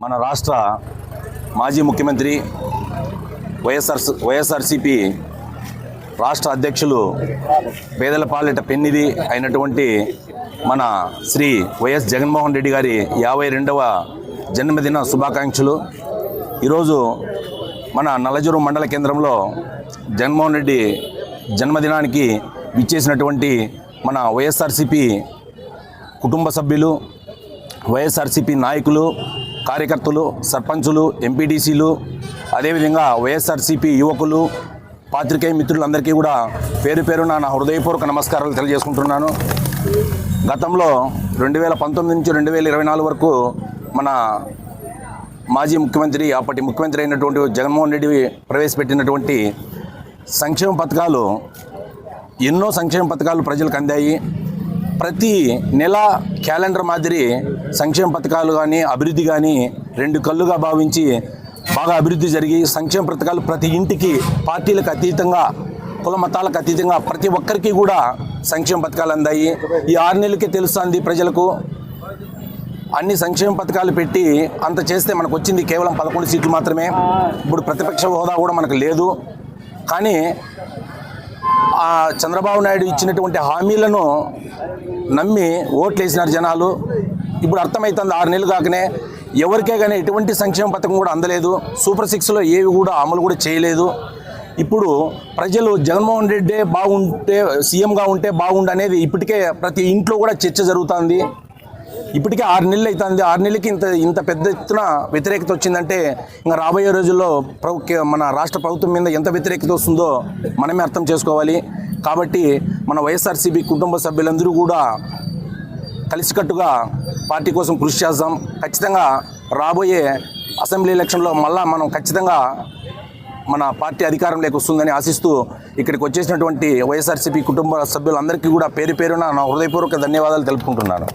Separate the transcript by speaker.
Speaker 1: మన రాష్ట్ర మాజీ ముఖ్యమంత్రి వైఎస్ఆర్ వైఎస్ఆర్సిపి రాష్ట్ర అధ్యక్షులు పేదలపాలెట పెన్నిధి పెన్నిది అయినటువంటి మన శ్రీ వైఎస్ జగన్మోహన్ రెడ్డి గారి యాభై రెండవ జన్మదిన శుభాకాంక్షలు. ఈరోజు మన నలజూరు మండల కేంద్రంలో జగన్మోహన్ రెడ్డి జన్మదినానికి విచ్చేసినటువంటి మన వైఎస్ఆర్సిపి కుటుంబ సభ్యులు వైఎస్ఆర్సీపీ నాయకులు కార్యకర్తలు సర్పంచులు ఎంపీటీసీలు అదేవిధంగా వైఎస్ఆర్సీపీ యువకులు పాత్రికేయ మిత్రులందరికీ కూడా పేరు పేరున నా హృదయపూర్వక నమస్కారాలు తెలియజేసుకుంటున్నాను. గతంలో రెండు వేల పంతొమ్మిది నుంచి రెండు వేల ఇరవై నాలుగు వరకు మన మాజీ ముఖ్యమంత్రి అప్పటి ముఖ్యమంత్రి అయినటువంటి జగన్మోహన్ రెడ్డి ప్రవేశపెట్టినటువంటి సంక్షేమ పథకాలు ఎన్నో సంక్షేమ పథకాలు ప్రజలకు అందాయి. ప్రతి నెల క్యాలెండర్ మాదిరి సంక్షేమ పథకాలు కానీ అభివృద్ధి కానీ రెండు కళ్ళుగా భావించి బాగా అభివృద్ధి జరిగి సంక్షేమ పథకాలు ప్రతి ఇంటికి పార్టీలకు అతీతంగా కుల మతాలకు అతీతంగా ప్రతి ఒక్కరికి కూడా సంక్షేమ పథకాలు అందాయి. ఈ ఆరు నెలలకే తెలుస్తుంది ప్రజలకు అన్ని సంక్షేమ పథకాలు పెట్టి అంత చేస్తే మనకు వచ్చింది కేవలం పదకొండు సీట్లు మాత్రమే. ఇప్పుడు ప్రతిపక్ష హోదా కూడా మనకు లేదు. కానీ ఆ చంద్రబాబు నాయుడు ఇచ్చినటువంటి హామీలను నమ్మి ఓట్లు వేసినారు జనాలు. ఇప్పుడు అర్థమవుతుంది ఆరు నెలలు కాకనే ఎవరికే కానీ ఎటువంటి సంక్షేమ పథకం కూడా అందలేదు. సూపర్ సిక్స్లో ఏవి కూడా అమలు కూడా చేయలేదు. ఇప్పుడు ప్రజలు జగన్మోహన్ రెడ్డి బాగుంటే సీఎంగా ఉంటే బాగుండు అనేది ఇప్పటికే ప్రతి ఇంట్లో కూడా చర్చ జరుగుతుంది. ఇప్పటికే ఆరు నెలలు అవుతుంది ఆరు నెలలకి ఇంత ఇంత పెద్ద ఎత్తున వ్యతిరేకత వచ్చిందంటే ఇంకా రాబోయే రోజుల్లో ప్రభు- మన రాష్ట్ర ప్రభుత్వం మీద ఎంత వ్యతిరేకత వస్తుందో మనమే అర్థం చేసుకోవాలి. కాబట్టి మన వైఎస్ఆర్సీబీ కుటుంబ సభ్యులందరూ కూడా కలిసికట్టుగా పార్టీ కోసం కృషి చేద్దాం ఖచ్చితంగా రాబోయే అసెంబ్లీ ఎలక్షన్లో మళ్ళా మనం ఖచ్చితంగా మన పార్టీ అధికారంలోకి వస్తుందని ఆశిస్తూ ఇక్కడికి వచ్చేసినటువంటి వైఎస్ఆర్సీపీ కుటుంబ సభ్యులందరికీ కూడా పేరు పేరున నా హృదయపూర్వక ధన్యవాదాలు తెలుపుకుంటున్నాను.